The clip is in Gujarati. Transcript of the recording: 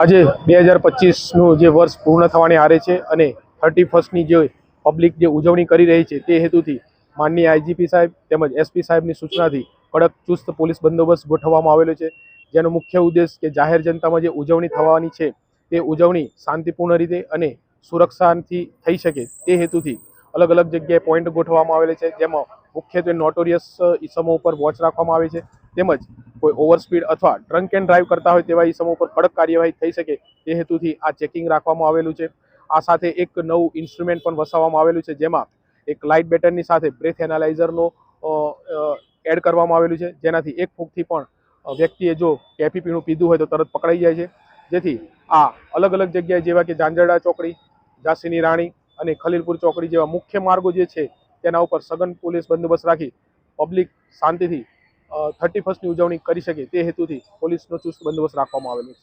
આજે બે હજાર પચીસનું જે વર્ષ પૂર્ણ થવાને આરે છે અને થર્ટી ફર્સ્ટની જે પબ્લિક જે ઉજવણી કરી રહી છે તે હેતુથી માનનીય આઈજીપી સાહેબ તેમજ એસપી સાહેબની સૂચનાથી કડક ચુસ્ત પોલીસ બંદોબસ્ત ગોઠવવામાં આવેલો છે. જેનો મુખ્ય ઉદ્દેશ કે જાહેર જનતામાં જે ઉજવણી થવાની છે તે ઉજવણી શાંતિપૂર્ણ રીતે અને સુરક્ષાથી થઈ શકે તે હેતુથી અલગ અલગ જગ્યાએ પોઈન્ટ ગોઠવવામાં આવેલા છે. જેમાં મુખ્યત્વે નોટોરિયસ ઈસમો ઉપર વોચ રાખવામાં આવે છે. તેમજ કોઈ ઓવર સ્પીડ અથવા ડ્રંક એન્ડ ડ્રાઈવ કરતા હોય તેવા ઈસમો ઉપર કડક કાર્યવાહી થઈ શકે તે હેતુથી આ ચેકિંગ રાખવામાં આવેલું છે. આ સાથે એક નવું ઇન્સ્ટ્રુમેન્ટ પણ વસાવવામાં આવેલું છે જેમાં એક લાઇટ બેટરની સાથે બ્રેથ એનાલાઇઝરનો એડ કરવામાં આવેલું છે. જેનાથી એક ફૂગથી પણ વ્યક્તિએ જો કેફી પીણું પીધું હોય તો તરત પકડાઈ જાય છે. જેથી આ અલગ અલગ જગ્યાએ જેવા કે ઝાંઝરડા ચોકડી, ઝાંસીની રાણી અને ખલીલપુર ચોકડી જેવા મુખ્ય માર્ગો જે છે તેના ઉપર સઘન પોલીસ બંદોબસ્ત રાખી પબ્લિક શાંતિથી થર્ટી ફર્સ્ટની ઉજવણી કરી શકે તે હેતુથી પોલીસનો ચુસ્ત બંદોબસ્ત રાખવામાં આવેલો છે.